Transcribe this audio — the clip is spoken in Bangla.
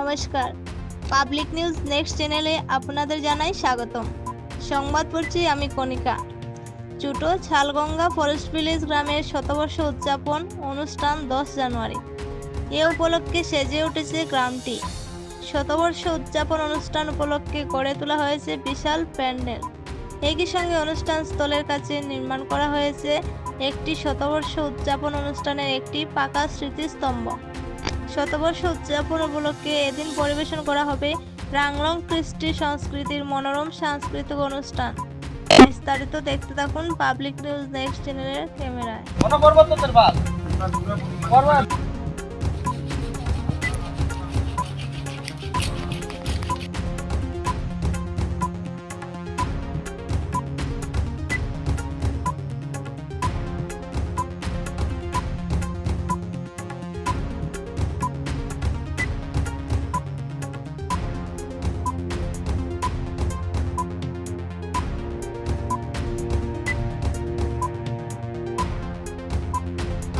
নমস্কার। পাবলিক নিউজ নেক্সট চ্যানেলে আপনাদের জানাই স্বাগতম। সংবাদ পড়ছি আমি কণিকা। চুটো ছালগঙ্গা ফরেস্ট ভিলেজ গ্রামের শতবর্ষ উদযাপন অনুষ্ঠান দশ জানুয়ারি। এ উপলক্ষে সেজে উঠেছে গ্রামটি। শতবর্ষ উদযাপন অনুষ্ঠান উপলক্ষে গড়ে তোলা হয়েছে বিশাল প্যান্ডেল। একই সঙ্গে অনুষ্ঠান স্থলের কাছে নির্মাণ করা হয়েছে একটি শতবর্ষ উদযাপন অনুষ্ঠানের একটি পাকা স্মৃতিস্তম্ভ। শতবর্ষ উদযাপন উপলক্ষে এদিন পরিবেশন করা হবে রাংলং কৃষ্টি সংস্কৃতির মনোরম সাংস্কৃতিক অনুষ্ঠান। বিস্তারিত দেখতে থাকুন পাবলিক নিউজ নেক্সট চ্যানেলের ক্যামেরায়।